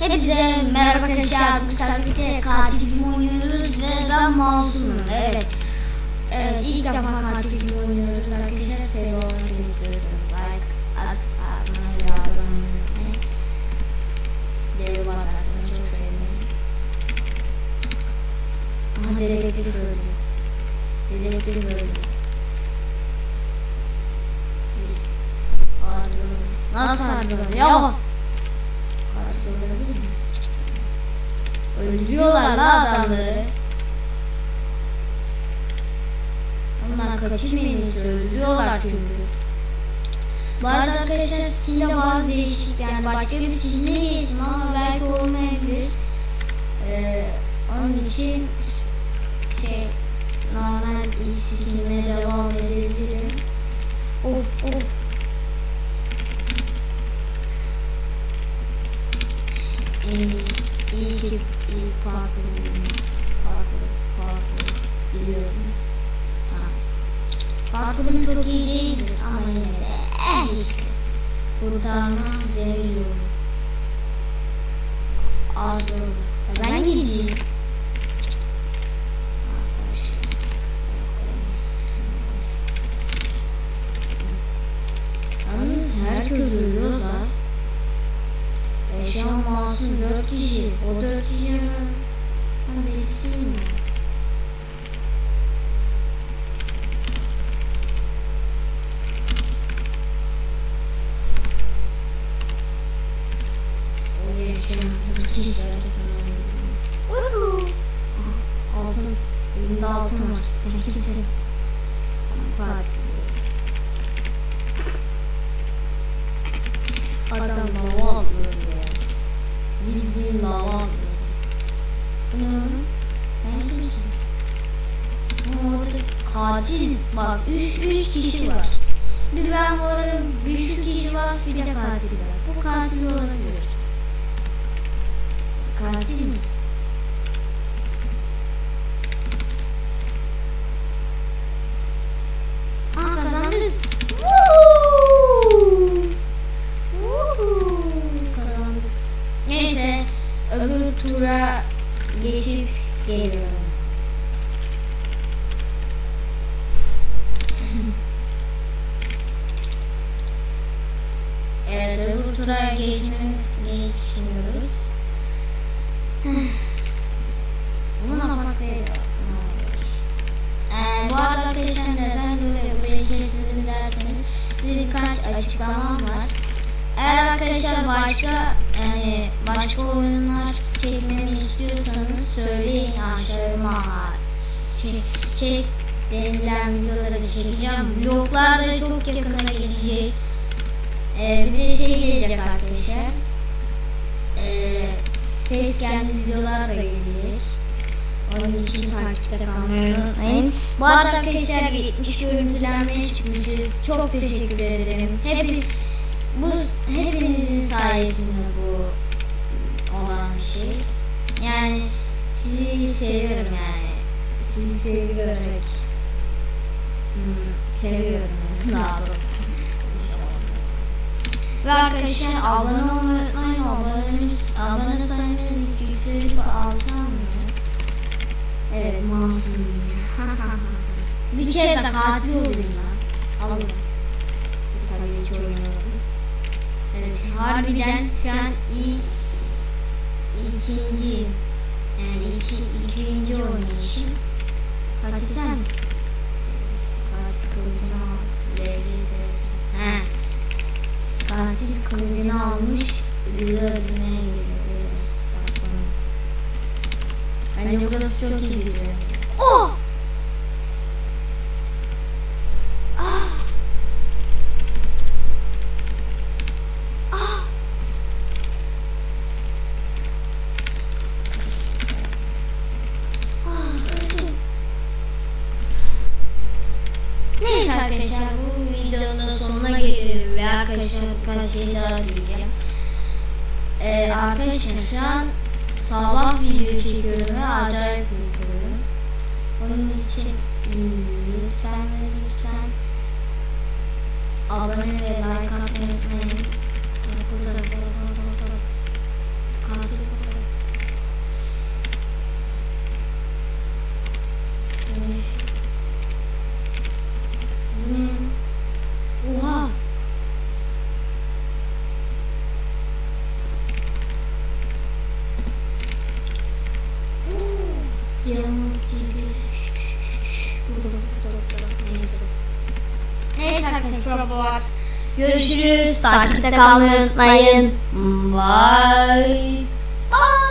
Hepinize merhaba arkadaşlar. Bu sefer birlikte katil oynuyoruz ve ben masumum. Evet. Evet ilk defa katil oynuyoruz arkadaşlar. Seri olmasını istiyorsanız like at abone olmayı. Devrim atarsanız çok sevinirim. Aha dedektif öldü. Dedektif öldü. Nasıl ardılı? Ya. Öldürüyorlar la adamları. Onlar kaçayım en iyisi öldürüyorlar çünkü. Bu arada arkadaşlar skinde bazı değişiklik yani başka bir skine geçtim ama belki olmayabilir. Ee, onun için şey normal ilk skinime devam ki iyi parkur parkur parkur biliyorum. Parkurum çok iyi değildir ama yine de eh işte. Kurtarma veriyorum. Ağzım. Ben gideyim. Arkadaşlar. Yalnız herkes ölüyor da. Yaşayan masum dört kişi. O dört kişi arasında birisi mi? O yaşayan dört kişi arasında. Uhu. Ah, Altın. Elimde altın var. Sen kimsin? Katil. Katil. Bak üç, üç kişi var. Bir ben varım, bir şu kişi var, bir de katil var. Bu katil olabilir. Evet öbür tura geçme, geçmiyoruz. Bunu yapmak değil. Ee, bu arada arkadaşlar neden böyle burayı kestirdim derseniz size birkaç açıklamam var. Eğer arkadaşlar başka yani başka oyunlar çekmemi istiyorsanız söyleyin aşağıma çek, çek denilen videoları çekeceğim. Vloglar da çok yakına gelecek. Ee, bir de şey gelecek arkadaşlar. Ee, facecam videolar da gelecek. Onun için takipte kalmayı unutmayın. Bu arada arkadaşlar 70 görüntülenmeye çıkmışız. Çok teşekkür ederim. Hep bu hepinizin sayesinde bu olan bir şey. Yani sizi seviyorum yani. Sizi seviyorum. Hmm, seviyorum yani daha doğrusu. Ve arkadaşlar abone olmayı unutmayın. Abonemiz, abone sayımız yükselip alçalmıyor. Evet masum. bir kere de katil olayım ben. Alın. Tabii hiç oynamadım. Evet harbiden şu an iyi ikinci yani iki, ikinci oynayışım. Katil sen misin? Katil kılıcını kılıcını almış. Biri öldürmeye geliyor. Bence burası çok iyi yer. Oh! Ah! Ah! Ah, arkadaşlar geliyorum ve arkadaşlar daha diyeceğim. Ee, arkadaşlar şu an sabah video çekiyorum ve acayip uykuyorum. Onun için lütfen ve lütfen abone ve like atmayı unutmayın. Burada, bu var. Görüşürüz. Takipte kalmayı unutmayın. Bye. Bye.